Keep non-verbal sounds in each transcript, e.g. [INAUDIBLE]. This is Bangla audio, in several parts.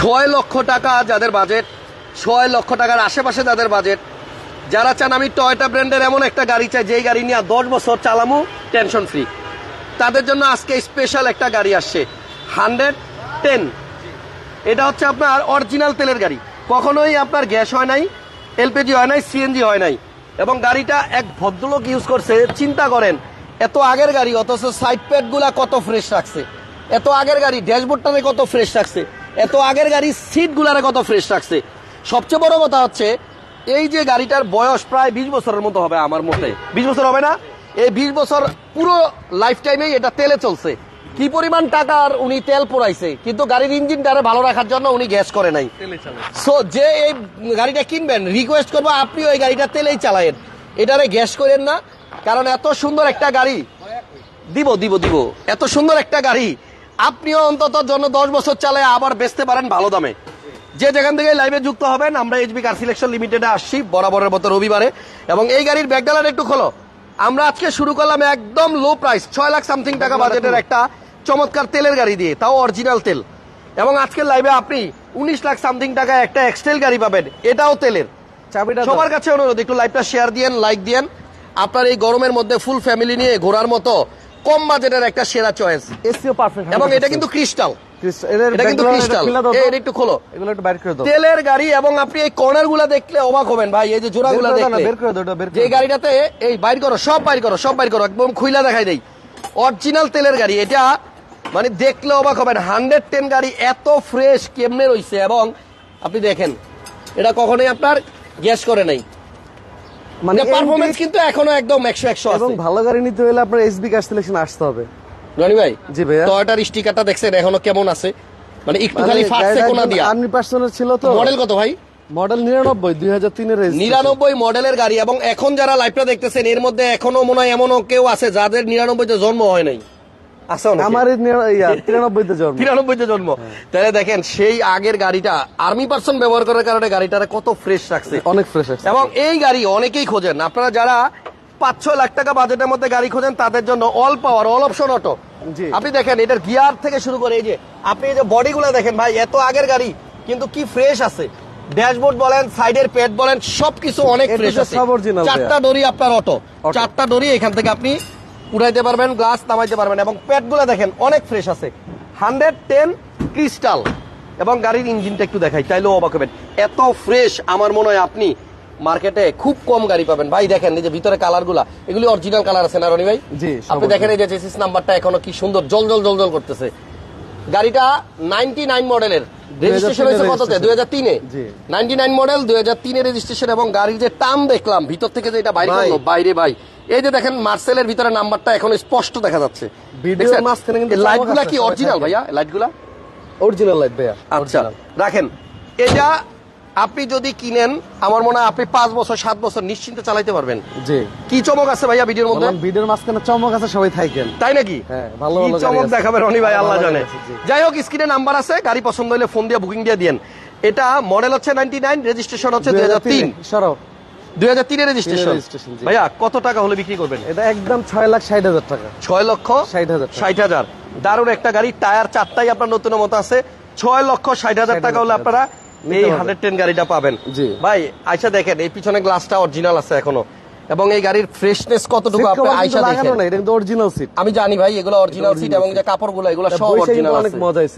ছয় লক্ষ টাকা যাদের বাজেট, ছয় লক্ষ টাকার আশেপাশে যাদের বাজেট, যারা চান আমি টয়টা ব্র্যান্ডের এমন একটা গাড়ি চাই, যেই গাড়ি নিয়ে দশ বছর চালামু টেনশন ফ্রি তাদের জন্য আজকে স্পেশাল একটা গাড়ি আসছে হান্ড্রেড টেন এটা হচ্ছে আপনার অরিজিনাল তেলের গাড়ি। কখনোই আপনার গ্যাস হয় নাই এলপিজি হয় নাই সিএনজি হয় নাই। এবং গাড়িটা এক ভদ্রলোক ইউজ করছে, চিন্তা করেন, এত আগের গাড়ি, অথচ সাইড প্যাডগুলা কত ফ্রেশ রাখছে। এত আগের গাড়ি ড্যাশবোর্ডটারে কত ফ্রেশ রাখছে। এত আগের গাড়ি সিটগুলারে কত ফ্রেশ রাখছে। সবচেয়ে বড় কথা হচ্ছে এই যে গাড়িটার বয়স প্রায় বিশ বছরের মতো হবে আমার মতে। বিশ বছর হবে না? এই বিশ বছর পুরো লাইফ টাইমেই এটা তেলে চলছে। কি পরিমাণ টাকার উনি তেল পোড়াইছে কিন্তু গাড়ির ইঞ্জিনটারে ভালো রাখার জন্য উনি গ্যাস করে নাই। সো যে এই গাড়িটা কিনবেন রিকোয়েস্ট করব আপনিও ওই গাড়িটা তেলেই চালায়েন। এটারে গ্যাস করেন না কারণ এত সুন্দর একটা গাড়ি দিব দিব দিব। এত সুন্দর একটা গাড়ি আপনিও অন্তত জন্য দশ বছর চালায় আবার বেচতে পারেন ভালো দামে। যে যেখান থেকে লাইভে যুক্ত হবেন আমরা এইচবি কার সিলেকশন লিমিটেডে আসছি বরাবরের মতো রবিবারে। এবং এই গাড়ির ব্যাকডালার একটু খোলো। আমরা আজকে শুরু করলাম একদম লো প্রাইস ছয় লাখ সামথিং টাকা বাজেটের একটা চমৎকার তেলের গাড়ি দিয়ে তাও অরিজিনাল তেল। এবং আজকের লাইভে আপনি উনিশ লাখ সামথিং টাকা একটা এক্সটেল গাড়ি পাবেন এটাও তেলের। চাবিটা সবার কাছে অনুরোধ একটু লাইভটা শেয়ার দিয়েন লাইক দিয়েন। আপনার এই গরমের মধ্যে ফুল ফ্যামিলি নিয়ে ঘোরার মতো কম বাজেটের একটা সেরা চয়েস এসিও পারফেক্ট এবং এটা কিন্তু ক্রিস্টাল এটা কিন্তু ক্রিস্টাল এটা একটু খোলো। এগুলো একটু বাইর করে দাও। তেলের গাড়ি এবং আপনি এই দেখলে অবাক হবেন ভাই এই যে দেখলে। বের করে দাও, বের গাড়িটাতে এই বাইর করো সব বাইর করো সব বাইর করো একদম খুইলা দেখাই দেই। অরিজিনাল তেলের গাড়ি এটা মানে দেখলে অবাক হবেন। হান্ড্রেড টেন গাড়ি এত ফ্রেশ কেমনে রইছে। এবং আপনি দেখেন এটা কখনোই আপনার গ্যাস করে নাই। মানে পারফরমেন্স কিন্তু এখনও একদম একশো একশো এবং ভালো গাড়ি নিতে হলে আপনার এসবি কার সিলেকশন আসতে হবে। রনি ভাই জি ভাই টয়োটার স্টিকারটা দেখছেন এখনও কেমন আছে? মানে একটু খালি ফাটছে কোনা দিয়া। আর্মি পার্সনের ছিল তো। মডেল কত ভাই? মডেল নিরানব্বই দুই হাজার তিনের নিরানব্বই মডেলের গাড়ি এবং এখন যারা লাইভটা দেখতেছেন এর মধ্যে এখনও মনে হয় এমন কেউ আছে যাদের নিরানব্বইতে জন্ম হয় নাই। আছে আমার তিরানব্বইতে জন্ম। তিরানব্বইতে জন্ম। তাহলে দেখেন সেই আগের গাড়িটা আর্মি পার্সন ব্যবহার করার কারণে গাড়িটারে কত ফ্রেশ রাখছে। অনেক ফ্রেশ এবং এই গাড়ি অনেকেই খোঁজেন। আপনারা যারা পাঁচ ছয় লাখ টাকা বাজেটের মধ্যে গাড়ি খোঁজেন তাদের জন্য all power all option auto আপনি দেখেন এটার গিয়ার থেকে শুরু করে এই যে আপনি এই যে বডিগুলো দেখেন ভাই এত আগের গাড়ি কিন্তু কি ফ্রেশ আছে। ড্যাশবোর্ড বলেন সাইডের পেট বলেন সবকিছু অনেক ফ্রেশ আছে। চারটা ডরি আপনার অটো চারটা ডরি এখান থেকে আপনি উঠাইতে পারবেন গ্লাস নামাইতে পারবেন এবং পেটগুলো দেখেন অনেক ফ্রেশ আছে। Hundred ten crystal. এবং গাড়ির ইঞ্জিনটা একটু দেখাই চাইলেও অবাক হবেন। এত ফ্রেশ আমার মনে হয় আপনি মার্কেটে খুব কম গাড়ি পাবেন। ভাই দেখেন এই যে ভিতরে কালারগুলা এগুলি অরিজিনাল কালার আছে না রনি ভাই? জি, আপনি দেখেন এই যে চেসিস নাম্বারটা এখনও কি সুন্দর জল জল জল জল করতেছে। গাড়িটা নাইনটি নাইন মডেলের রেজিস্ট্রেশন হয়েছে কততে? দুই হাজার তিনে? নাইনটি নাইন মডেল দুই হাজার তিনে রেজিস্ট্রেশন এবং গাড়ির যে টাম দেখলাম ভিতর থেকে যে এটা বাইরে বাইরে ভাই। এই যে দেখেন মার্সেলের ভিতরে নাম্বারটা এখন স্পষ্ট দেখা যাচ্ছে। ভিডিওর মাঝখানে কিন্তু লাইট কি অরিজিনাল ভাইয়া? লাইটগুলা অরিজিনাল লাইট ভাইয়া আচ্ছা রাখেন। এটা আপনি যদি কিনেন আমার মনে হয় আপনি পাঁচ বছর সাত বছর নিশ্চিন্তে চালাইতে পারবেন। জি। কি চমক আছে ভাইয়া ভিডিওর মধ্যে? ভিডিওর মাঝখানে চমক আছে সবাই থাকেন। তাই নাকি? হ্যাঁ, ভালো ভালো চমক আছে। দেখাবে রনি ভাই আল্লাহ জানে। যাই হোক স্ক্রিনে নাম্বার আছে গাড়ি পছন্দ হলে ফোন দিয়ে বুকিং দিয়ে দিয়েন। এটা মডেল হচ্ছে নাইনটি নাইন রেজিস্ট্রেশন হচ্ছে দুই হাজার তিন। সরব দুই হাজার তিনের রেজিস্ট্রেশন ভাইয়া কত টাকা হলে বিক্রি করবেন? এটা একদম ছয় লাখ ষাট হাজার টাকা। ছয় লক্ষ 60,000 টাকা। ষাট হাজার। দারুণ একটা গাড়ি টায়ার চারটাই আপনার নতুন মতো আছে। ছয় লক্ষ ষাট হাজার টাকা হলে আপনারা এই হান্ড্রেড টেন গাড়িটা পাবেন। ভাই আইসা দেখেন এই পিছনে গ্লাসটা অরিজিনাল আছে এখনও। এবং এই গাড়ির ফ্রেশনেস কতটুকু আপনি আইসা দেখেন। না এটা কিন্তু অরিজিনাল সিট আমি জানি ভাই এগুলো অরিজিনাল সিট এবং যে কাপড়গুলো এগুলো সব অরিজিনাল অনেক মজা এই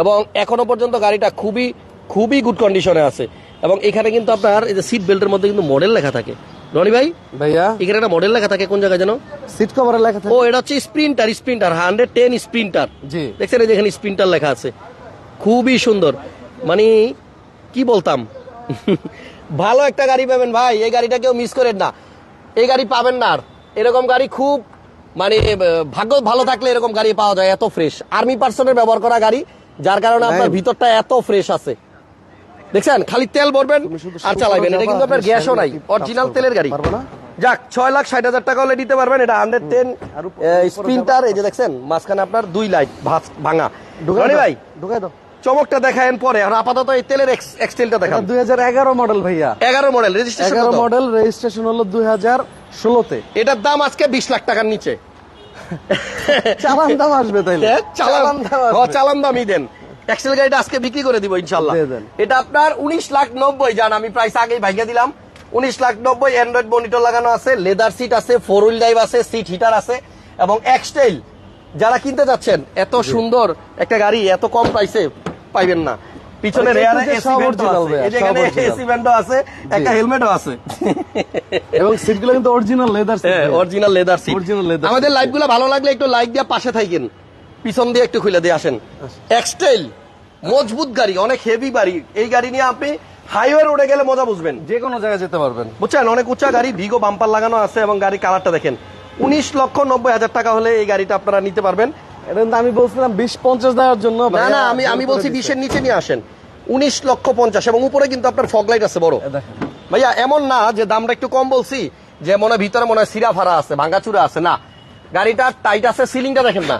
এবং এখনও পর্যন্ত গাড়িটা খুবই খুবই গুড কন্ডিশনে আছে। এবং এখানে কিন্তু আপনার এই যে সিট বেল্টের মধ্যে কিন্তু মডেল লেখা থাকে। রনি ভাই? ভাইয়া? এখানে একটা মডেল লেখা থাকে কোন জায়গায় যেন? সিট কভারে লেখা থাকে। ও এটা হচ্ছে sprinter sprinter hundred ten sprinter জি। দেখছেন এই যে এখানে স্প্রিন্টার লেখা আছে। খুবই সুন্দর। মানে কি বলতাম? [LAUGHS] ভালো একটা গাড়ি পাবেন ভাই। এই গাড়িটা কেউ মিস করেন না। এই গাড়ি পাবেন না আর। এরকম গাড়ি খুব মানে ভাগ্য ভালো থাকলে এরকম গাড়ি পাওয়া যায় এত ফ্রেশ আর্মি পার্সনের ব্যবহার করা গাড়ি যার কারণে আপনার ভিতরটা এত ফ্রেশ আছে। দেখছেন? খালি তেল ভরবেন আর চালাবেন এটা কিন্তু আপনার গ্যাসও নাই। অরিজিনাল তেলের গাড়ি। পারব না? যাক ছয় লাখ ষাট হাজার টাকা হলে দিতে পারবেন। এটা হান্ড্রেড টেন স্প্রিন্টার এই যে দেখছেন মাঝখানে আপনার দুই লাইট ভাঙা। দাও, ভাই ঢুকাই দাও। চমকটা দেখায়েন পরে। আর আপাতত এই তেলের এক্সটেলটা দেখান। দুই হাজার এগারো মডেল ভাইয়া। এগারো মডেল রেজিস্ট্রেশন এগারো মডেল রেজিস্ট্রেশন হলো দুই হাজার ষোলোতে। এটার দাম আজকে বিশ লাখ টাকার নিচে। [LAUGHS] চালান দাম আসবে তাইলে। চালান। দাম ও, চালান দামই দেন। এক্সেল গাড়িটা আজকে বিক্রি করে দিব ইনশাল্লাহ এটা আপনার উনিশ লাখ নব্বই যান আমি প্রাইস আগেই ভাইকে দিলাম। উনিশ লাখ নব্বই অ্যান্ড্রয়েড মনিটর লাগানো আছে লেদার সিট আছে ফোর হুইল ড্রাইভ আছে সিট হিটার আছে এবং এক্সটাইল যারা কিনতে যাচ্ছেন এত সুন্দর একটা গাড়ি এত কম প্রাইসে পাইবেন না। পিছনে রেয়ারে এসি সব ভেন্টও আছে। এখানে এসি ভেন্টও আছে একটা হেলমেটও আছে। এবং সিটগুলো কিন্তু original leather seat original leather seat leather seat। আমাদের লাইভগুলো ভালো লাগলে একটু লাইক দিয়ে পাশে থাকেন পিছন দিয়ে একটু খুলে দিয়ে আসেন। এক্সটাইল মজবুত গাড়ি অনেক হেভি গাড়ি এই গাড়ি নিয়ে আপনি হাইওয়ে রোডে গেলে মজা বুঝবেন। যে কোনো জায়গায় যেতে পারবেন। বুঝছেন? অনেক উঁচা গাড়ি ভিগো বাম্পার লাগানো আছে এবং গাড়ি কালারটা দেখেন। উনিশ লক্ষ নব্বই হাজার টাকা হলে এই গাড়িটা আপনারা নিতে পারবেন। আমি বলছিলাম বিশ পঞ্চাশ দেওয়ার জন্য না না আমি আমি বলছি। বিশের নিচে নিয়ে আসেন। উনিশ লক্ষ পঞ্চাশ এবং উপরে কিন্তু আপনার ফগ লাইট আছে বড়। ভাইয়া এমন না যে দামটা একটু কম বলছি যে মনে হয় ভিতরে মনে হয় সিরা ফারা আছে ভাঙ্গাচুরা আছে না। গাড়িটা টাইট আছে সিলিংটা দেখেন না।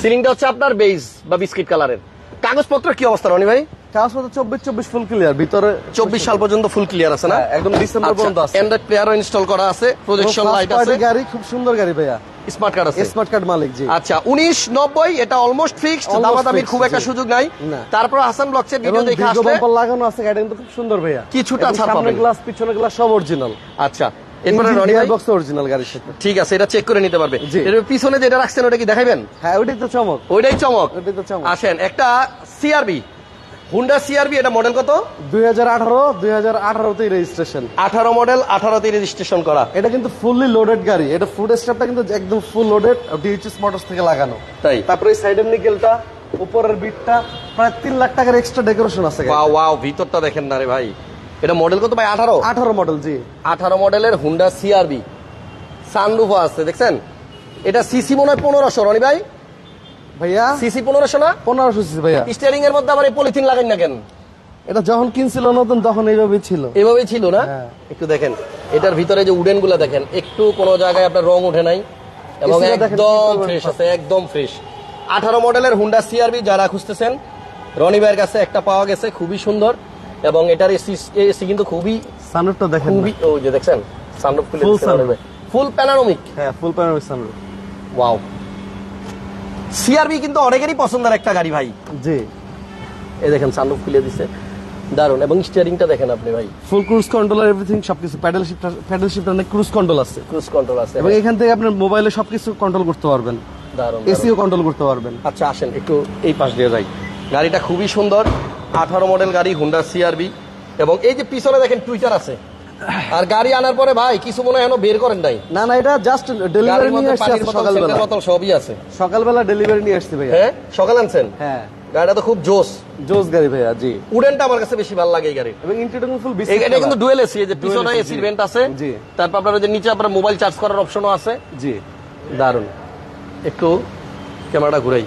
সিলিংটা হচ্ছে আপনার বেজ বা বিস্কিট কালারের কাগজপত্র কি অবস্থা রনি ভাই? কাগজপত্র চব্বিশ চব্বিশ ফুল ক্লিয়ার ভিতরে চব্বিশ সাল পর্যন্ত ফুল ক্লিয়ার আছে না? হ্যাঁ, একদম ডিসেম্বর পর্যন্ত আছে। অ্যান্ড্রয়েড প্লেয়ারও ইনস্টল করা আছে প্রজেকশন লাইট আছে। গাড়ি খুব সুন্দর গাড়ি ভাইয়া। স্মার্ট কার্ড আছে। স্মার্ট কার্ড মালিক জি। আচ্ছা উনিশ নব্বই এটা অলমোস্ট ফিক্সড দামাদামির খুব একটা সুযোগ নাই। না। তারপর হাসান ব্লকসের ভিডিও দেখে আসলে লাগানো আছে গাড়ি কিন্তু খুব সুন্দর ভাইয়া। কিছুটা সামনে গ্লাস পিছনে গ্লাস সব অরিজিনাল আচ্ছা এরপরে রনি বক্স অরিজিনাল গাড়ির সাথে। ঠিক আছে এটা চেক করে নিতে পারবে। এর পিছনে যেটা রাখছেন ওটা কি দেখাবেন? হ্যাঁ ওইটাই তো চমক। ওইটাই চমক। ওইটাই তো চমক। আসেন একটা সিআরবি হুন্ডা সিআরবি এটা মডেল কত? দুই হাজার আঠারো দুই হাজার আঠারোতেই রেজিস্ট্রেশন আঠারো মডেল আঠারোতে রেজিস্ট্রেশন করা। এটা কিন্তু ফুললি লোডেড গাড়ি। এটা ফুড স্টাফটা কিন্তু একদম ফুল লোডেড ডিএইচএস মোটরস থেকে লাগানো। তাই। তারপরে এই সাইডের নিকেলটা উপরের বিটটা প্রায় তিন লাখ টাকার এক্সট্রা ডেকোরেশন আছে ওয়াও ভিতরটা দেখেন না রে ভাই। এটা মডেল কত ভাই? আঠারো? আঠারো মডেল জি। আঠারো মডেলের হুন্ডা সিআরবি সানরুফও আছে দেখছেন? এটা সিসি মনে হয় পনেরোশো রনি ভাই? ভাইয়া? সিসি পনেরোশো না? পনেরোশো সিসি ভাইয়া। স্টিয়ারিং এর মধ্যে আবার এই পলিথিন লাগাই না কেন? এটা যখন কিনছিল নতুন তখন এইভাবে ছিল। এভাবেই ছিল না? হ্যাঁ। একটু দেখেন এটার ভিতরে যে উডেনগুলা দেখেন একটু কোনো জায়গায় আপনার রং ওঠে নাই। এবং একদম ফ্রেশ আছে একদম ফ্রেশ আঠারো মডেলের হুন্ডা সিআরবি যারা খুঁজতেছেন রনি ভাইয়ের কাছে একটা পাওয়া গেছে খুবই সুন্দর। এবং এটার এসি এসি কিন্তু খুবই সানরুফটা দেখেন। খুবই ওই যে দেখছেন সানরুফ খুলে Full sunroof। ফুল প্যানারোমিক হ্যাঁ full panel sunroof wow CRV কিন্তু অনেকেরই পছন্দের একটা গাড়ি ভাই। জি। এই দেখেন সানরুফ খুলে দিছে। দারুণ এবং স্টিয়ারিংটা দেখেন আপনি ভাই। ফুল ক্রুজ কন্ট্রোলার এভরিথিং সবকিছু প্যাডেল শিফট প্যাডেল শিফট অনেক ক্রুজ কন্ট্রোল আছে। ক্রুজ কন্ট্রোল আছে এবং এখান থেকে আপনার মোবাইলে সবকিছু কন্ট্রোল করতে পারবেন। দারুণ এসিও কন্ট্রোল করতে পারবেন। আচ্ছা আসেন একটু এই পাশ দিয়ে যাই। গাড়িটা খুবই সুন্দর। আঠারো মডেল গাড়ি হুন্ডা সিআরবি এবং এই যে পিছনে দেখেন টুইটার আছে। আর গাড়ি আনার পরে ভাই কিছু মনে হয় বের করেন নাই। না না এটা জাস্ট ডেলিভারি নিয়ে আসছে সকালবেলা। বোতল সবই আছে। সকালবেলা ডেলিভারি নিয়ে আসছে ভাইয়া। হ্যাঁ? সকাল আনছেন? হ্যাঁ। গাড়িটা তো খুব জোস। জোস গাড়ি ভাইয়া জি। উডেনটা আমার কাছে বেশি ভালো লাগে এই গাড়ি এবং ইন্টেরিয়র ফুল এই গাড়িটা কিন্তু ডুয়েল এসি যে পিছনে এসি ভেন্ট আছে। জি। তারপর আপনার যে নিচে আপনার মোবাইল চার্জ করার অপশনও আছে। জি। দারুণ একটু ক্যামেরাটা ঘুরাই।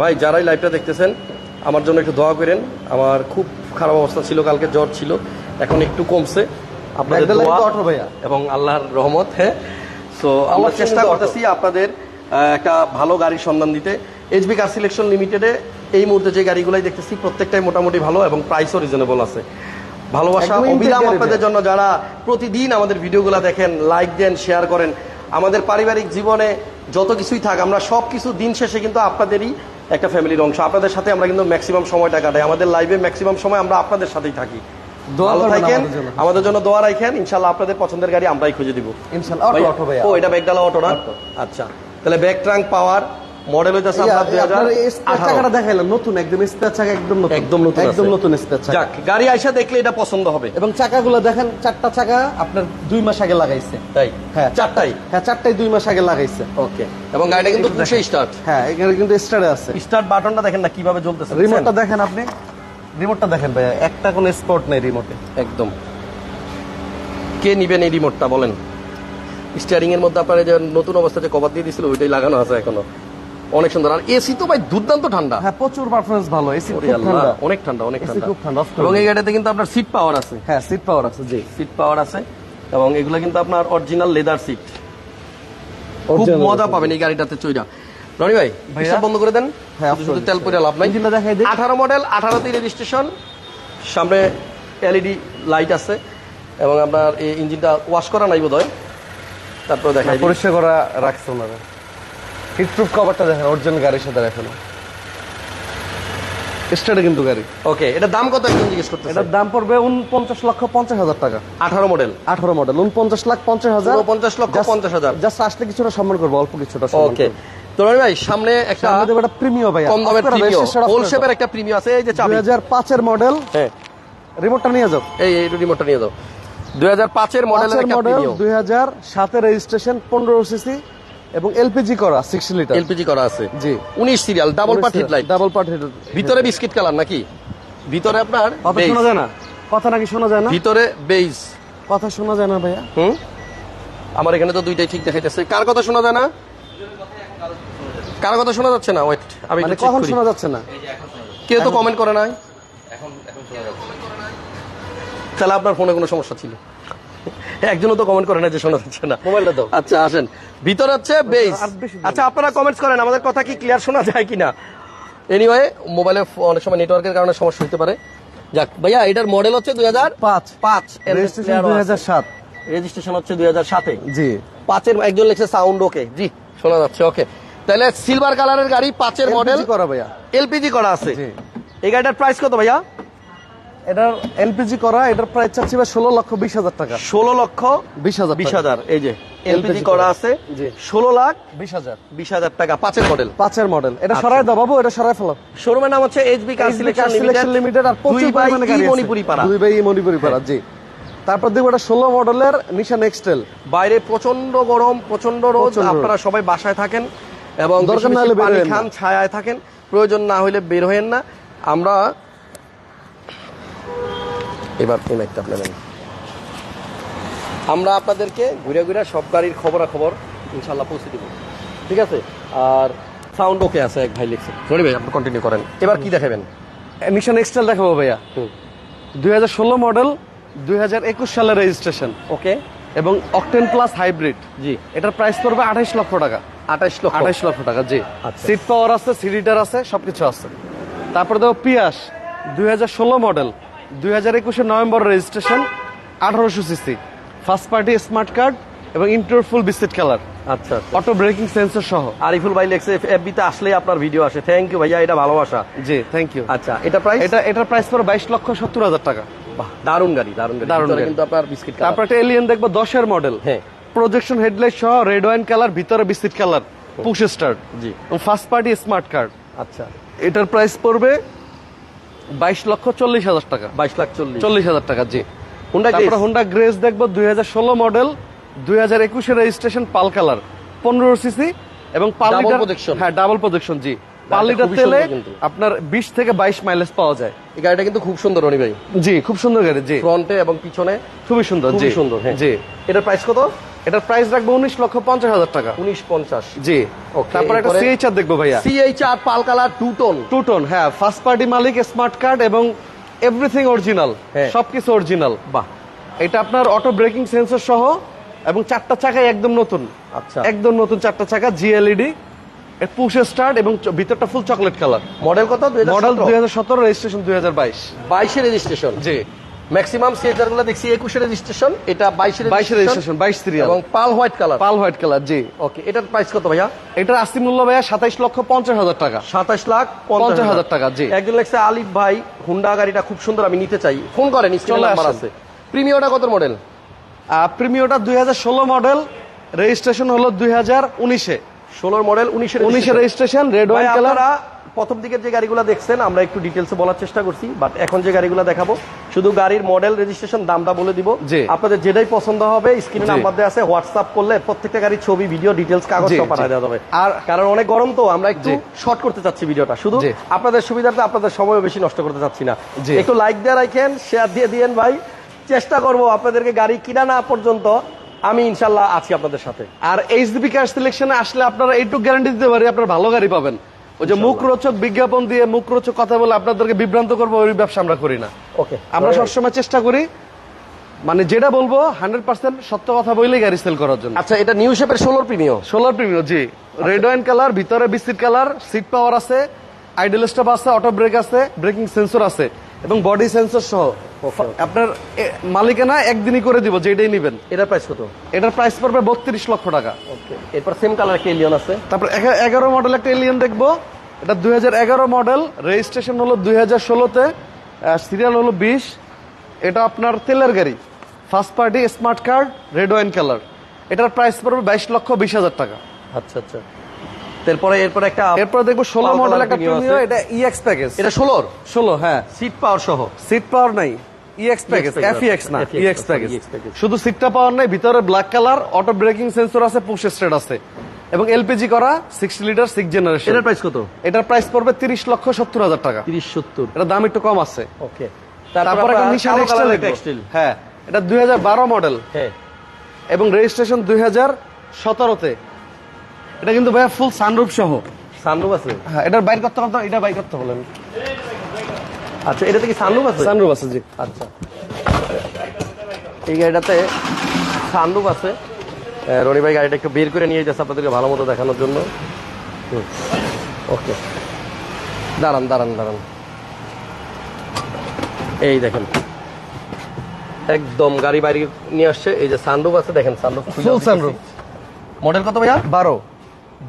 ভাই যারাই লাইভটা দেখতেছেন আমার জন্য একটু দোয়া করেন। আমার খুব খারাপ অবস্থা ছিল কালকে জ্বর ছিল। এখন একটু কমছে। আপনাদের দোয়া ভাইয়া। এবং আল্লাহর রহমত হ্যাঁ। সো আমরা চেষ্টা করতেছি আপনাদের একটা ভালো গাড়ির সন্ধান দিতে। এইচবি কার সিলেকশন লিমিটেডে এই মুহূর্তে যে গাড়িগুলাই দেখতেছি প্রত্যেকটাই মোটামুটি ভালো এবং প্রাইসও রিজনেবল আছে। ভালোবাসা অবিরাম আপনাদের জন্য যারা প্রতিদিন আমাদের ভিডিওগুলো দেখেন লাইক দেন শেয়ার করেন আমাদের পারিবারিক জীবনে যত কিছুই থাক আমরা সব কিছু দিন শেষে কিন্তু আপনাদেরই একটা ফ্যামিলির অংশ। আপনাদের সাথে আমরা কিন্তু ম্যাক্সিমাম সময়টা কাটাই। আমাদের লাইভে ম্যাক্সিমাম সময় আমরা আপনাদের সাথেই থাকি। ভালো থাকেন। আমাদের জন্য। দোয়া রাখেন। ইনশাল্লাহ আপনাদের পছন্দের গাড়ি আমরাই খুঁজে দিব। ইনশাল্লাহ অটো ও এটা ব্যাগডালা অটো না? আচ্ছা। তাহলে ব্যাগ ট্রাঙ্ক পাওয়ার মডেল হইতেছে আপনার দেখাইলাম নতুন একদম স্পেয়ার চাকা একদম নতুন। একদম নতুন একদম নতুন স্পেয়ার চাকা। যাক গাড়ি আইসা দেখলে এটা পছন্দ হবে। এবং চাকাগুলো দেখেন চারটা চাকা আপনার দুই মাস আগে লাগাইছে। তাই? হ্যাঁ চারটাই? হ্যাঁ চারটাই দুই মাস আগে লাগাইছে। ওকে। এবং গাড়িটা কিন্তু স্টার্ট হ্যাঁ এখানে কিন্তু স্টারে আছে। স্টার্ট বাটনটা দেখেন না কীভাবে জ্বলতেছে। রিমোটটা দেখেন আপনি। রিমোটটা দেখেন ভাইয়া একটা কোনো স্পট নেই রিমোটে একদম। কে নিবেন এই রিমোটটা বলেন? স্টিয়ারিং এর মধ্যে আপনার যে নতুন অবস্থা যে কভার দিয়ে দিছিল ওইটাই লাগানো আছে এখনও। অনেক সুন্দর। আর এসি তো ভাই দুর্দান্ত ঠান্ডা। হ্যাঁ প্রচুর পারফরমেন্স ভালো। এসি খুব ঠান্ডা। অনেক ঠান্ডা অনেক ঠান্ডা। খুব ঠান্ডা, এবং এই গাড়িতে কিন্তু আপনার সিট পাওয়ার আছে। হ্যাঁ সিট পাওয়ার আছে জি। সিট পাওয়ার আছে। এবং এগুলো কিন্তু আপনার অরিজিনাল লেদার সিট খুব মজা পাবেন এই গাড়িটাতে চইরা। রনি ভাই? হিসাব বন্ধ করে দেন। হ্যাঁ, শুধু তেল. পরে লাভ নাই। ইঞ্জিনটা দেখাই দিই। আঠারো মডেল আঠারোতে রেজিস্ট্রেশন সামনে এলইডি লাইট আছে। এবং আপনার এই ইঞ্জিনটা ওয়াশ করা নাই বোধ হয় তারপরে দেখাই পরিষ্কার করা রাখছে ওনারা। হিটপ্রুফ কভারটা দেখেন অরিজিনাল গাড়ির সাথে এখনও স্টার্টে কিন্তু গাড়ি। ওকে এটা দাম কত একজন জিজ্ঞেস করতে এটার দাম পড়বে উনপঞ্চাশ লক্ষ পঞ্চাশ হাজার টাকা। আঠারো মডেল আঠারো মডেল উনপঞ্চাশ লাখ পঞ্চাশ হাজার। পঞ্চাশ লক্ষ পঞ্চাশ হাজার। জাস্ট আসলে কিছুটা সম্মান করব অল্প কিছুটা ওকে তো ভাই সামনে একটা প্রিমিয় ভাই কম দামের প্রিমিয়াম হোল শেপের একটা প্রিমিয়াম আছে এই যে চাবি। দুই হাজার পাঁচের মডেল হ্যাঁ। রিমোটটা নিয়ে যাও। এই এই রিমোটটা নিয়ে দাও দুই হাজার পাঁচের মডেলের একটা মডেল দুই হাজার সাতের রেজিস্ট্রেশন পনেরো সিসি এবং এলপিজি করা সিক্সটি লিটার এলপিজি করা আছে। জি। উনিশ serial double part headlight double part head ভিতরে বিস্কিট কালার নাকি? ভিতরে আপনার কথা শোনা যায় না? কথা নাকি শোনা যায় না? ভিতরে বেইজ কথা শোনা যায় না ভাইয়া। হুম? আমার এখানে তো দুইটাই ঠিক দেখাইতেছে। কার কথা শোনা যায় না? কার কথা শোনা যাচ্ছে না? ওয়েট আমি মানে কখন। শোনা যাচ্ছে না? কেউ তো কমেন্ট করে নাই? এখন এখন শোনা যাচ্ছে তাহলে আপনার ফোনে কোনো সমস্যা ছিল। [LAUGHS] একজনও তো কমেন্ট করে না যে শোনা যাচ্ছে না মোবাইলটা দাও। আচ্ছা আসেন। ভিতর হচ্ছে বেস আচ্ছা আপনারা কমেন্টস করেন আমাদের কথা কি ক্লিয়ার শোনা যায় কিনা? এনিওয়ে মোবাইলে অনেক সময় নেটওয়ার্কের কারণে সমস্যা হতে পারে। যাক ভাইয়া এটার মডেল হচ্ছে দুই হাজার পাঁচ। পাঁচ দুই হাজার সাত। রেজিস্ট্রেশন হচ্ছে দুই হাজার সাতে। জি। পাঁচের একজন লিখছে সাউন্ড ওকে জি শোনা যাচ্ছে ওকে তাহলে সিলভার কালারের গাড়ি পাঁচের মডেল করা ভাইয়া। এলপিজি করা আছে। জি। এই গাড়িটার প্রাইস কত ভাইয়া? এটার এলপিজি করা এটার প্রাইস চাচ্ছি ভাই ষোলো লক্ষ বিশ হাজার টাকা। ষোলো লক্ষ বিশ হাজার বিশ হাজার এই যে এলপিজি করা। আছে। ষোলো লাখ বিশ হাজার। বিশ হাজার টাকা পাঁচের মডেল পাঁচের মডেল এটা আচ্ছা। সরাই দাও বাবু এটা সরাই ফেলো। শোরুমের নাম হচ্ছে এইচবি কার সিলেকশন লিমিটেড আর প্রচুর বাই মণিপুরি পাড়া। দুই বাই মণিপুরি পাড়া জি। তারপর দেখব এটা ষোলো মডেলের নিশান এক্সটেল বাইরে প্রচণ্ড গরম প্রচণ্ড রোদ আপনারা সবাই বাসায় থাকেন এবং দরকার না হলে বের। খান ছায়ায় থাকেন প্রয়োজন না হলে বের হইেন না। আমরা এবার এই মাইকটা আপনি নেন। আমরা আপনাদেরকে ঘুরে ঘুরে সব গাড়ির খবরাখবর ইনশাল্লাহ পৌঁছে দিব। ঠিক আছে? আর সাউন্ড ওকে আছে এক ভাই লিখছে। সরি ভাই আপনি কন্টিনিউ করেন। এবার কি দেখাবেন? নিশান এক্সটেল দেখাবো ভাইয়া। দুই হাজার ষোলো মডেল দুই হাজার একুশ সালের রেজিস্ট্রেশন ওকে এবং অকটেন প্লাস হাইব্রিড জি। এটার প্রাইস পড়বে আঠাইশ লক্ষ টাকা। আঠাইশ লক্ষ। আঠাইশ লক্ষ টাকা জি। আচ্ছা। সিট পাওয়ার আছে সিলিটার আছে সবকিছু আছে। তারপরে দেখো পিয়াস দুই হাজার ষোলো মডেল দুই হাজার একুশে নভেম্বর রেজিস্ট্রেশন আঠারোশো CC. First party smart card এবং ইন্টার ফুল বিস্কিট কালার আচ্ছা অটো ব্রেকিং সেন্সর সহ। আরিফুল ভাই লেখছে এফবিতে আসলেই আপনার ভিডিও আসে। থ্যাংক ইউ ভাইয়া এটা ভালোবাসা। জি থ্যাংক ইউ আচ্ছা এটা প্রাইস এটা এটার প্রাইস পড়বে বাইশ লক্ষ সত্তর হাজার টাকা। বাহ দারুণ গাড়ি দারুণ গাড়ি। দারুণ ভিতরে কিন্তু আপনার বিস্কিট তারপর একটা এলিয়ন দেখব দশের মডেল হ্যাঁ। প্রজেকশন হেডলাইট সহ রেড ওয়াইন কালার ভিতরে বিস্কিট কালার পুশ স্টার্ট জি। ফার্স্ট পার্টি স্মার্ট কার্ড আচ্ছা। এটার প্রাইস পড়বে বাইশ লক্ষ চল্লিশ হাজার টাকা। বাইশ লাখ চল্লিশ। চল্লিশ হাজার টাকা জি। হুন্ডা তারপরে হোন্ডা গ্রেস দেখব দুই হাজার ষোলো মডেল দুই হাজার একুশে রেজিস্ট্রেশন পাল কালার পনেরো সিসি এবং পাল লিটার। হ্যাঁ ডাবল প্রজেকশন জি। পাল লিটার তেলে আপনার বিশ থেকে বাইশ মাইলেজ পাওয়া যায়। এই গাড়িটা কিন্তু খুব সুন্দর রনি ভাই। জি খুব সুন্দর গাড়ি জি। ফ্রন্টে এবং পিছনে খুবই সুন্দর জি। সুন্দর হ্যাঁ। জি। এটার প্রাইস কত? এটার প্রাইস রাখব উনিশ লক্ষ পঞ্চাশ হাজার টাকা। উনিশ পঞ্চাশ। জি। তারপর একটা এরপরে- সিএইচআর দেখব ভাইয়া। CHR pearl colour two tone two tone হ্যাঁ ফার্স্ট পার্টি মালিক স্মার্ট কার্ড এবং এভরিথিং অরিজিনাল হ্যাঁ। সবকিছু অরিজিনাল বাহ। এটা আপনার অটো ব্রেকিং সেন্সর সহ এবং চারটা চাকায় একদম নতুন। আচ্ছা। একদম নতুন চারটা চাকা জিএলইডি পুশ স্টার্ট এবং ভিতরটা ফুল চকলেট কালার মডেল কত? মডেল দুই হাজার সতেরো রেজিস্ট্রেশন দুই হাজার বাইশ। বাইশে রেজিস্ট্রেশন জি। ম্যাক্সিমাম সিএইচআরগুলো দেখছি একুশে রেজিস্ট্রেশন এটা বাইশে বাইশে রেজিস্ট্রেশন বাইশ সিরিয়াল এবং pearl white colour pearl white colour জি। ওকে এটার প্রাইস কত ভাইয়া? এটার আস্তি মূল্য ভাইয়া সাতাইশ লক্ষ পঞ্চাশ হাজার টাকা। সাতাশ লাখ পঞ্চাশ হাজার। টাকা, জি। একজন লেখছে আলিফ ভাই হুন্ডা গাড়িটা খুব সুন্দর আমি নিতে চাই। ফোন করেন চলে আছে। প্রিমিয়টা কত মডেল প্রিমিওটা দুই হাজার ষোলো মডেল রেজিস্ট্রেশন হলো দুই হাজার উনিশে। ষোলোর মডেল উনিশের উনিশে রেজিস্ট্রেশন রেড ওয়াইন কালার প্রথম দিকের যে গাড়িগুলো দেখছেন আমরা একটু ডিটেলসে বলার চেষ্টা করছি বাট এখন যে গাড়িগুলো দেখাবো শুধু গাড়ির মডেল রেজিস্ট্রেশন দামটা বলে দিব। আপনাদের যেটাই পছন্দ হবে স্ক্রিনে নাম্বার দেওয়া আছে হোয়াটসঅ্যাপ করলে প্রত্যেকটা গাড়ির ছবি ভিডিও ডিটেলস কাগজ সব পাঠিয়ে দেওয়া যাবে। আর কারণ অনেক গরম তো আমরা একটু শর্ট করতে চাচ্ছি ভিডিওটা। শুধু। আপনাদের সুবিধার্থে আপনাদের সময় বেশি নষ্ট করতে চাচ্ছি না। একটু লাইক দিয়ে রাখেন শেয়ার দিয়ে দিয়েন ভাই। চেষ্টা করব আপনাদেরকে গাড়ি কিনা না পর্যন্ত আমি ইনশাল্লাহ আছি আপনাদের সাথে। আর এইচডিবি কার সিলেকশনে আসলে আপনারা এইটুকু গ্যারান্টি দিতে পারি আপনারা ভালো গাড়ি পাবেন। ওই যে মুখরোচক বিজ্ঞাপন দিয়ে মুখরোচক কথা বলে আপনাদেরকে বিভ্রান্ত করব ওই ব্যবসা আমরা করি না। ওকে। আমরা সবসময় চেষ্টা করি মানে যেটা বলব হান্ড্রেড পার্সেন্ট সত্য কথা বলেই গাড়ি সেল করার জন্য। আচ্ছা এটা নিউ শেপের ষোলোর প্রিমিয়ম সোলার প্রিমিয়াম জি। রেড ওয়াইন কালার ভিতরে বিস্কিট কালার সিট পাওয়ার আছে আইডল স্টপ আছে অটো ব্রেক আছে ব্রেকিং সেন্সর আছে এবং বডি সেন্সর সহ. আপনার মালিকানা একদিনই করে দিব যেটাই নেবেন। এটার প্রাইস কত? এটার প্রাইস পড়বে বত্রিশ লক্ষ টাকা। ওকে এরপর সেম কালার একটা এলিয়ন আছে। তারপর এগারো মডেল একটা এলিয়ন দেখব। এটা দুই এগারো মডেল রেজিস্ট্রেশন হলো দুই হাজার ষোলোতে সিরিয়াল হলো বিশ। এটা আপনার তেলের গাড়ি। First party smart card red wine colour এটার প্রাইস পড়বে বাইশ লক্ষ বিশ হাজার টাকা। আচ্ছা আচ্ছা। তারপরে এরপরে একটা এরপর দেখব ষোলো মডেল একটা আছে। এটা ইএক্স প্যাকেজ এটা ষোলোর? ষোলো হ্যাঁ। সিট পাওয়ার সহ? সিট পাওয়ার নাই। ইএক্স প্যাকেজ package না ইএক্স প্যাকেজ শুধু সিটটা পাওয়ার নাই ভিতরে black colour auto braking sensor আছে পুশ আছে। এবং এলপিজি করা সিক্সটি লিটার সিক্স জেনারেশন এটার প্রাইস কত? এটার প্রাইস পড়বে তিরিশ লক্ষ সত্তর হাজার টাকা। তিরিশ সত্তর। এটা দাম একটু কম আছে। ওকে তারপর নিশান এক্সটেল হ্যাঁ এটা দুই মডেল হ্যাঁ। এবং রেজিস্ট্রেশন দুই হাজার সতেরোতে। এটা কিন্তু ভাইয়া ফুল সানরুফ সহ। সানরুফ আছে। হ্যাঁ এটার বাইর করতে করতে এটা বাইর করতে বলেন আচ্ছা এটাতে কি সানরুফ আছে? সানরুফ আছে জি। আচ্ছা। এই গাড়িটাতে সানরুফ আছে। রনি ভাই গাড়িটা একটু বের করে নিয়ে যাচ্ছে আপনাদেরকে ভালো মতো দেখানোর জন্য। ওকে। দাঁড়ান দাঁড়ান দাঁড়ান। এই দেখেন। একদম গাড়ি বাইরে নিয়ে আসছে। এই যে সানরুফ আছে দেখেন সানরুফ ফুল সানরুফ মডেল কত ভাইয়া? বারো।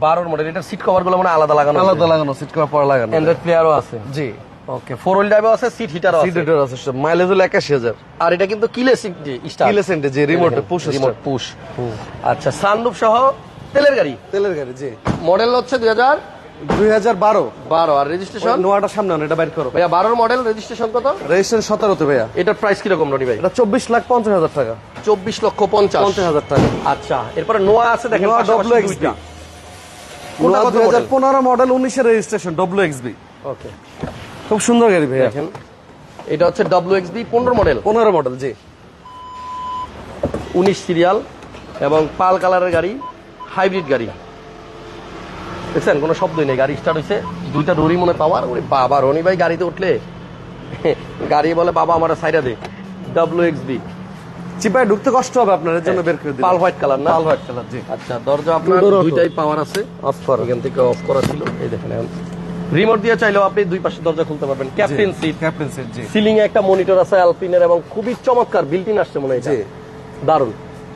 বারোর মডেল এটার সিট কভারগুলো মানে আলাদা লাগানো আলাদা লাগানো সিট কভার পরে লাগানো। অ্যান্ড্রয়েড প্লেয়ারও আছে। জি। ওকে ফোর হুইল ড্রাইভও আছে সিট হিটারও সিট হিটার আছে মাইলেজ হলো একাশি হাজার। আর এটা কিন্তু কিলে সিট স্টার কিলে সেন্টে যে রিমোট পুশ রিমোট পুশ আচ্ছা সানরুফ সহ তেলের গাড়ি? তেলের গাড়ি জি। মডেল হচ্ছে দুই হাজার? দুই হাজার বারো। বারো আর রেজিস্ট্রেশন নোয়াটা সামনে এটা বাইর করো। ভাইয়া বারোর মডেল রেজিস্ট্রেশন কত? রেজিস্ট্রেশন সতেরোতে ভাইয়া। এটার প্রাইস কীরকম রনি ভাই? এটা চব্বিশ লাখ পঞ্চাশ হাজার টাকা। চব্বিশ লক্ষ পঞ্চাশ। পঞ্চাশ হাজার টাকা। আচ্ছা এরপরে নোয়া আছে দেখেন নোয়া দুইটা। কোনটা নোয়া কত দুই হাজার model? পনেরো মডেল উনিশের রেজিস্ট্রেশন ডব্লিউ এক্সবি ওকে খুব সুন্দর গাড়ি ভাইয়া দেখেন। এটা হচ্ছে ডব্লিউ এক্স বি পনেরো মডেল পনেরো মডেল জি। উনিশ সিরিয়াল এবং পাল কালারের গাড়ি হাইব্রিড গাড়ি। দেখছেন কোনো শব্দই নেই। গাড়ি স্টার্ট হয়েছে দুইটা রুরি মনে পাওয়ার। ওরে বাবা রনি ভাই গাড়িতে উঠলে গাড়ি বলে বাবা আমার সাইডা দে। ডব্লিউ এক্স বি চিপায় ঢুকতে কষ্ট হবে আপনার জন্য বের করে পাল হোয়াইট কালার না? পাল হোয়াইট কালার জি। আচ্ছা দরজা আপনার দুইটাই পাওয়ার আছে। অফ করা। এখান থেকে অফ করা ছিল। এই দেখেন এখন রিমোট দিয়ে চাইলেও আপনি দুই পাশে দরজা খুলতে পারবেন। ক্যাপ্টেন সিট ক্যাপ্টেন সিট জি। সিলিং এ একটা মনিটর আছে অ্যালপিনের এবং খুবই চমৎকার বিল্টিন আসছে মনে হয় এটা। জি। দারুণ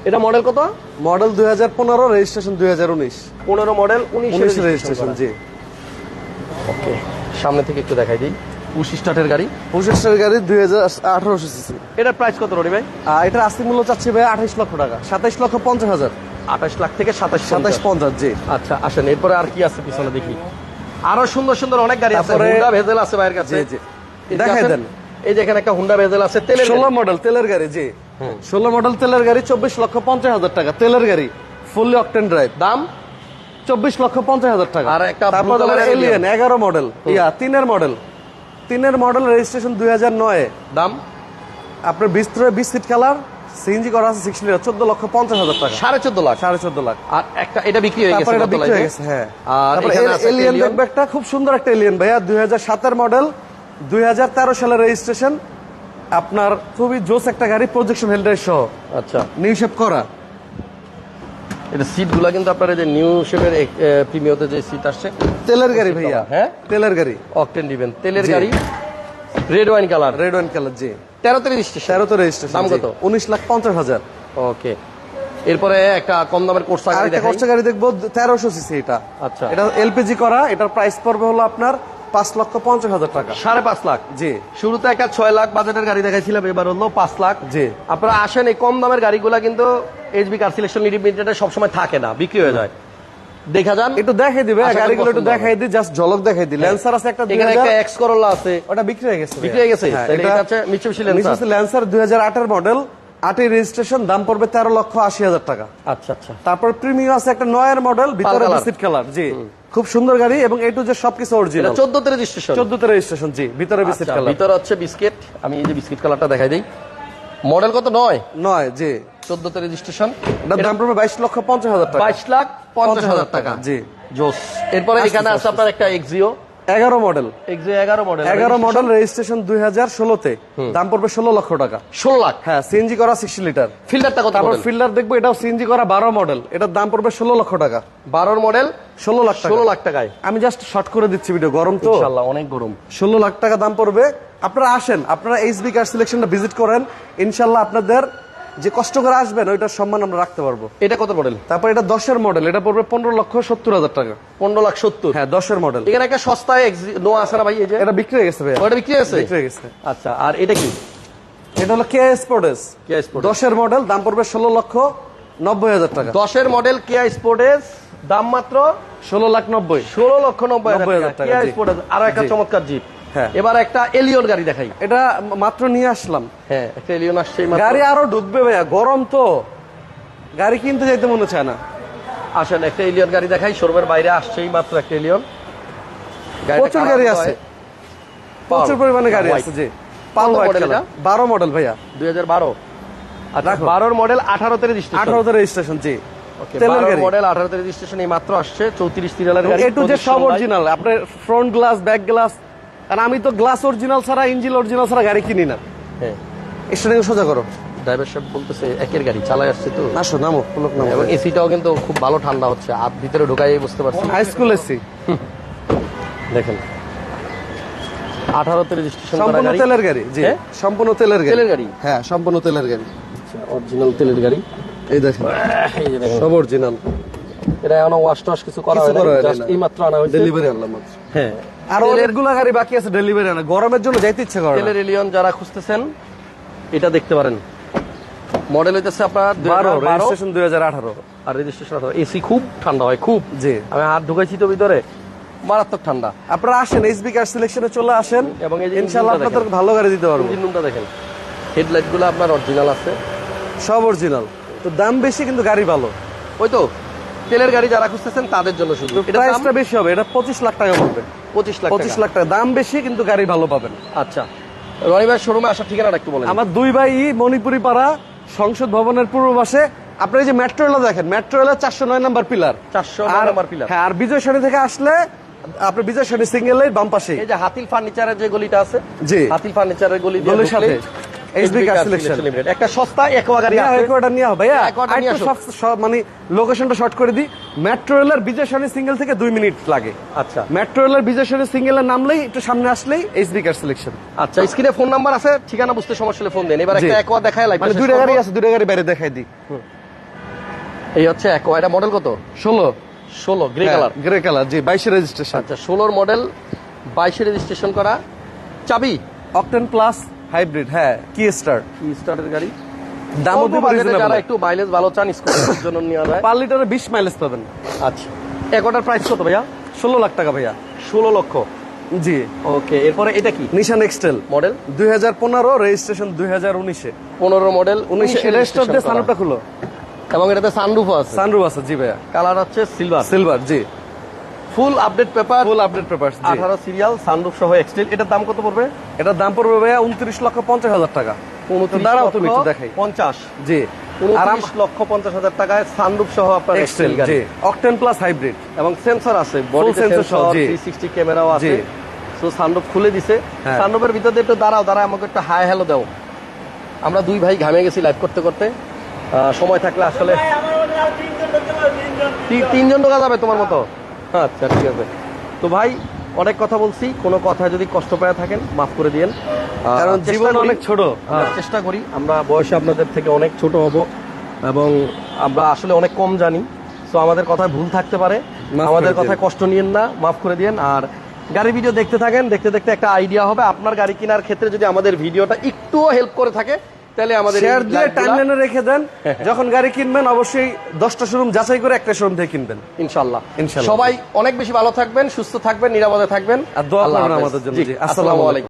এটা মডেল কত? মডেল দুই হাজার পনেরো রেজিস্ট্রেশন দুই হাজার উনিশ। পনেরো মডেল উনিশ উনিশ রেজিস্ট্রেশন জি। ওকে সামনে থেকে একটু দেখাই দিই। স্টার্টের গাড়ি। পঁচিশের গাড়ি দুই হাজার আঠারোশো সিসি। এটার প্রাইস কত রনি ভাই? এটার আস্তি মূল্য চাচ্ছি ভাই আঠাইশ লক্ষ টাকা। সাতাইশ লক্ষ পঞ্চাশ হাজার। আঠাশ লাখ থেকে সাতাশ সাতাইশ পঞ্চাশ জি। আচ্ছা আসেন এরপরে আর কি আছে পিছনে দেখি। আরও সুন্দর সুন্দর অনেক গাড়ি আছে। হুন্ডা ভেজেল আছে ভাইয়ের কাছে। দেখাই দেন। এই যে এখানে একটা হুন্ডা ভেজেল আছে তেলের ষোলো। মডেল তেলের গাড়ি জি। ষোলো মডেল তেলের গাড়ি চব্বিশ লক্ষ পঞ্চাশ হাজার টাকা। তেলের গাড়ি ফুললি অকটেন ড্রাইভ দাম? চব্বিশ লক্ষ পঞ্চাশ হাজার টাকা। আর একটা তারপর এলিয়ান এগারো মডেল ইয়া তিনের মডেল তিনের মডেল রেজিস্ট্রেশন দুই হাজার নয়। দাম? আপনার বিস্তরে বিশ সিট কালার সিএনজি করা আছে সিক্স লিটার চোদ্দ লক্ষ পঞ্চাশ হাজার টাকা। সাড়ে চোদ্দ লাখ। সাড়ে চোদ্দ লাখ। আর একটা এটা বিক্রি হয়ে গেছে এটা বিক্রি হয়ে গেছে হ্যাঁ। আর এলিয়ান একটা খুব সুন্দর একটা এলিয়ান ভাইয়া দুই হাজার সাতের মডেল দুই হাজার তেরো সালের রেজিস্ট্রেশন আপনার খুবই জোস একটা গাড়ি প্রজেকশন হেল্ডার সহ। আচ্ছা। নিউ শেপ করা। এটা সিটগুলা কিন্তু আপনার এই যে নিউ শেপের প্রিমিয়তে যে সিট আসছে তেলের গাড়ি ভাইয়া। হ্যাঁ? তেলের গাড়ি। অকটেন দিবেন। তেলের গাড়ি red wine colour red wine colour জি। তেরোতে রেজিস্ট্রেশন তেরো তো রেজিস্ট্রেশন দাম কত? উনিশ লাখ পঞ্চাশ হাজার। ওকে এরপরে একটা কম দামের কোর্সা গাড়ি দেখাই। খরচা গাড়ি দেখব তেরোশো সিসি এটা। আচ্ছা। এটা এলপিজি করা এটার প্রাইস পড়বে হলো আপনার পাঁচ লক্ষ পঞ্চাশ হাজার টাকা। সাড়ে পাঁচ লাখ? জি। শুরুতে একটা ছয় লাখ বাজেটের গাড়ি দেখাইছিলাম এবার হলো পাঁচ লাখ। জি। আপনারা আসেন এই কম দামের গাড়িগুলা কিন্তু এইচবি কার সিলেকশন লিমিটেডে সবসময় থাকে না বিক্রি হয়ে যায়। দেখা যান। একটু দেখাই দিবে গাড়িগুলো একটু দেখাই দিই জাস্ট ঝলক দেখাই দিই। ল্যান্সার আছে একটা এখানে একটা এক্স করোলা আছে। ওটা বিক্রি হয়ে গেছে বিক্রি হয়ে গেছে। এটা হচ্ছে মিচুবিশি ল্যান্সার ল্যান্সার মডেল আটের রেজিস্ট্রেশন দাম পড়বে তেরো লক্ষ আশি হাজার টাকা। আচ্ছা আচ্ছা। তারপর প্রিমিয়াম আছে একটা নয়ের মডেল ভিতরে। বিস্কিট কালার জি। খুব সুন্দর গাড়ি এবং এ টু যে সবকিছু অরিজিনাল চোদ্দতে রেজিস্ট্রেশন চোদ্দতে রেজিস্ট্রেশন জি ভিতরে বিস্কিট কালার ভিতরে হচ্ছে বিস্কিট আমি এই যে বিস্কিট কালারটা দেখাই দিই। মডেল কত? নয়। নয় জি। চোদ্দতে রেজিস্ট্রেশন এটার দাম পড়বে বাইশ লক্ষ পঞ্চাশ হাজার টাকা। বাইশ লাখ পঞ্চাশ হাজার টাকা। জি জোস। এরপরে এখানে আছে আপনার একটা এক্সিও এগারো মডেল। এগারো মডেল। এগারো মডেল রেজিস্ট্রেশন দুই হাজার ষোলোতে। দাম পড়বে ষোলো লক্ষ টাকা। ষোলো লাখ? হ্যাঁ সিএনজি করা সিক্সটি লিটার ফিল্টারটা কত তারপর মডেল? দেখব এটাও সিএনজি করা বারো মডেল। এটার দাম পড়বে ষোলো লক্ষ টাকা। বারোর মডেল? ষোলো লাখ ষোলো লাখ টাকায়। আমি জাস্ট শর্ট করে দিচ্ছি ভিডিও গরম তো। অনেক গরম। ষোলো লাখ টাকা দাম পড়বে। আপনারা আসেন আপনারা এইচবি কার সিলেকশনটা ভিজিট করেন। ইনশাল্লাহ আপনাদের যে কষ্ট করে আসবেন ওইটার সম্মান আমরা রাখতে পারব। এটা কত মডেল তারপর এটা দশের মডেল এটা পড়বে পনেরো লক্ষ সত্তর হাজার টাকা। পনেরো লাখ সত্তর? হ্যাঁ দশের মডেল এখানে একটা সস্তায় এক্সি- নো আছে না ভাই এই যে? এটা বিক্রি হয়ে গেছে ভাইয়া। ওটা বিক্রি আছে বিক্রি হয়ে গেছে। আচ্ছা আর এটা কি? এটা হলো কে স্পোর্টেস Kia Sportage। দশের মডেল দাম পড়বে ষোলো লক্ষ নব্বই হাজার টাকা। দশের মডেল কেয়া স্পোর্টেস দাম মাত্র ষোলো লাখ নব্বই। ষোলো লক্ষ নব্বই হাজার টাকা। আরও একটা চমৎকার জিপ। এবার একটা এলিয়ন গাড়ি দেখাই। এটা মাত্র নিয়ে আসলাম। হ্যাঁ একটা এলিয়ন আসছে গাড়ি আরও ঢুকবে ভাইয়া গরম তো। গাড়ি কিনতে যাইতে মনে চায় না। আসেন একটা এলিয়ন গাড়ি দেখাই শোরুমের বাইরে আসছেই মাত্র একটা এলিয়ন। প্রচুর গাড়ি আছে। প্রচুর পরিমাণে গাড়ি আছে জি পাল? বারো মডেল ভাইয়া। দুই হাজার বারো। আচ্ছা। বারোর মডেল আঠারোতে রেজিস্ট্রেশন আঠারোতে রেজিস্ট্রেশন জি। মডেল আঠারোতে রেজিস্ট্রেশন এই মাত্র আসছে চৌত্রিশ তিরালের গাড়ি এ টু যে সব অরিজিনাল আপনার ফ্রন্ট গ্লাস ব্যাক গ্লাস আর আমি তো গ্লাস অরিজিনাল ছাড়া ইঞ্জিন অরিজিনাল ছাড়া গাড়ি কিনি না। হ্যাঁ। সোজা করো। ড্রাইভার সাহেব বলতেছে একের গাড়ি চালাই আসছে তো। আসো নামো পুলক নামো। এবং এসিটাও কিন্তু খুব ভালো ঠান্ডা হচ্ছে আর ভিতরে ঢোকাই বুঝতে পারছি হাই স্কুল এসি দেখেন। আঠারোতে রেজিস্ট্রেশন সম্পূর্ণ তেলের গাড়ি জি। হ্যাঁ? সম্পূর্ণ তেলের গাড়ি। তেলের গাড়ি? হ্যাঁ সম্পূর্ণ তেলের গাড়ি। অরিজিনাল তেলের গাড়ি। এই দেখেন। এই যে দেখেন। সব অরিজিনাল এটা এখনও ওয়াশ টাশ কিছু করা হয় না জাস্ট না। এই মাত্র আনা হয়েছে। ডেলিভারি আনলাম মাত্র হ্যাঁ। আর তেলের- অনেকগুলো গাড়ি বাকি আছে ডেলিভারি গরমের জন্য যাইতে ইচ্ছে করে না। তেলের এলিয়ন যারা খুঁজতেছেন এটা দেখতে পারেন। মডেল হইতেছে আপনার বারো রেজিস্ট্রেশন দুই হাজার আঠারো। আর রেজিস্ট্রেশন এসি খুব ঠান্ডা হয় খুব। জি। আমি হাত ঢুকাইছি তো ভিতরে। মারাত্মক ঠান্ডা। আপনারা আসেন এইচবি কার সিলেকশনে চলে আসেন। এবং এই ইনশাআল্লাহ আপনাদের ভালো গাড়ি দিতে পারব। ইঞ্জিন রুমটা দেখেন। হেডলাইটগুলো আপনার অরিজিনাল আছে। সব অরিজিনাল তো দাম বেশি কিন্তু গাড়ি ভালো। ওই তো। তেলের গাড়ি যারা খুঁজতেছেন তাদের জন্য শুধু। এটা প্রাইসটা বেশি হবে এটা পঁচিশ লাখ টাকা পড়বে। পঁচিশ লাখ পঁচিশ লাখ টাকা। দাম বেশি কিন্তু গাড়ি ভালো পাবেন। আচ্ছা। রনি ভাই শোরুমে আসার ঠিকানাটা একটু বলেন। আমার দুই ভাই মণিপুরি পাড়া সংসদ ভবনের পূর্ব পাশে। আপনি এই যে মেট্রো রেল দেখেন মেট্রো রেলের চারশো নয় নাম্বার পিলার 409 নাম্বার পিলার হ্যাঁ আর বিজয় সরণি থেকে আসলে আপনি বিজয় সরণি সিঙ্গেল বাম পাশে এই যে হাতিল ফার্নিচারের যে গলিটা আছে জি। হাতিল ফার্নিচারের গলি গলির সাথে। একটা সস্তা একোয়া গাড়ি আছে। নিয়ে হবে ভাইয়া। সব- সব- মানে লোকেশনটা শর্ট করে দিই। মেট্রো রেলের বিজয় সরণি সিঙ্গেল থেকে দুই মিনিট লাগে। আচ্ছা। মেট্রো রেলের বিজয় সরণি সিঙ্গেলের নামলেই একটু সামনে আসলেই কার সিলেকশন আচ্ছা স্ক্রিনে ফোন নাম্বার আছে ঠিকানা বুঝতে সমস্যা হলে ফোন দেন। এবার একটা একোয়া দেখায় লাগবে মানে দুইটা গাড়ি আছে দুইটা গাড়ি বাইরে দেখাই দিই। এই হচ্ছে একোয়া এটা মডেল কত? ষোলো। ষোলো গ্রে কালার গ্রে কালার জি বাইশে রেজিস্ট্রেশন আচ্ছা ষোলোর মডেল বাইশে রেজিস্ট্রেশন করা। চাবি? অকটেন প্লাস হাইব্রিড হ্যাঁ কি স্টার? কি স্টার্টের গাড়ি? দামও যারা একটু মাইলেজ ভালো চান স্কুলের জন্য নেওয়া যায়। পার লিটারে বিশ মাইলেজ পাবেন। আচ্ছা। একোটার প্রাইস কত ভাইয়া? ষোলো লাখ টাকা ভাইয়া। ষোলো লক্ষ। জি। ওকে এরপরে এটা কি? Nissan X Trail model? দুই হাজার পনেরো রেজিস্ট্রেশন দুই হাজার উনিশে। পনেরো মডেল উনিশে এটা স্টক দিয়ে সানরুফটা খুলো এবং এটাতে সানরুফ আছে। সানরুফ আছে জি ভাইয়া। কালার হচ্ছে সিলভার সিলভার জি। Full update paper full update paper আঠারো সিরিয়াল সানরুফ সহ এক্সটেল এটার দাম কত পড়বে? এটার দাম পড়বে ভাইয়া উনত্রিশ লক্ষ পঞ্চাশ হাজার টাকা। দাঁড়াও তুমি একটু দেখাই। পঞ্চাশ। জি। উনত্রিশ লক্ষ পঞ্চাশ হাজার টাকায় সানরুফ সহ আপনার এক্সটেল এক্সটেল গাড়ি। অকটেন প্লাস হাইব্রিড এবং সেন্সর আছে বডি সেন্সর সহ, জি। 360 ক্যামেরাও আছে জি। সো সানরুফ খুলে দিছে। হ্যাঁ। সানরুফের ভিতর দিয়ে একটু দাঁড়াও দাঁড়াও আমাকে একটু হাই হ্যালো দাও। আমরা দুই ভাই ঘামে গেছি লাইভ করতে করতে। আহ, সময় থাকলে আসলে তিনজন ঢোকা যাবে তোমার মতো। আচ্ছা ঠিক আছে। তো ভাই অনেক কথা বলছি কোনো কথা যদি কষ্ট পায় থাকেন মাফ করে দিয়েন। কারণ জীবন অনেক ছোট। হ্যাঁ। চেষ্টা করি আমরা বয়সে আপনাদের থেকে অনেক ছোট হব এবং আমরা আসলে অনেক কম জানি। তো আমাদের কথায় ভুল থাকতে পারে। আমাদের কথায় কষ্ট নিয়েন না মাফ করে দিয়েন। আর গাড়ি ভিডিও দেখতে থাকেন দেখতে দেখতে একটা আইডিয়া হবে আপনার গাড়ি কেনার ক্ষেত্রে যদি আমাদের ভিডিওটা একটুও হেল্প করে থাকে তাহলে আমাদের শেয়ার দিয়ে টাইমলাইনে রেখে দেন যখন গাড়ি কিনবেন অবশ্যই দশটা শোরুম যাচাই করে একটা শোরুম থেকে কিনবেন। ইনশাল্লাহ ইনশাল্লাহ। সবাই অনেক বেশি ভালো থাকবেন সুস্থ থাকবেন নিরাপদে থাকবেন। আর দোয়া আল্লাহ করবেন আমাদের জন্য, আসসালামু আলাইকুম।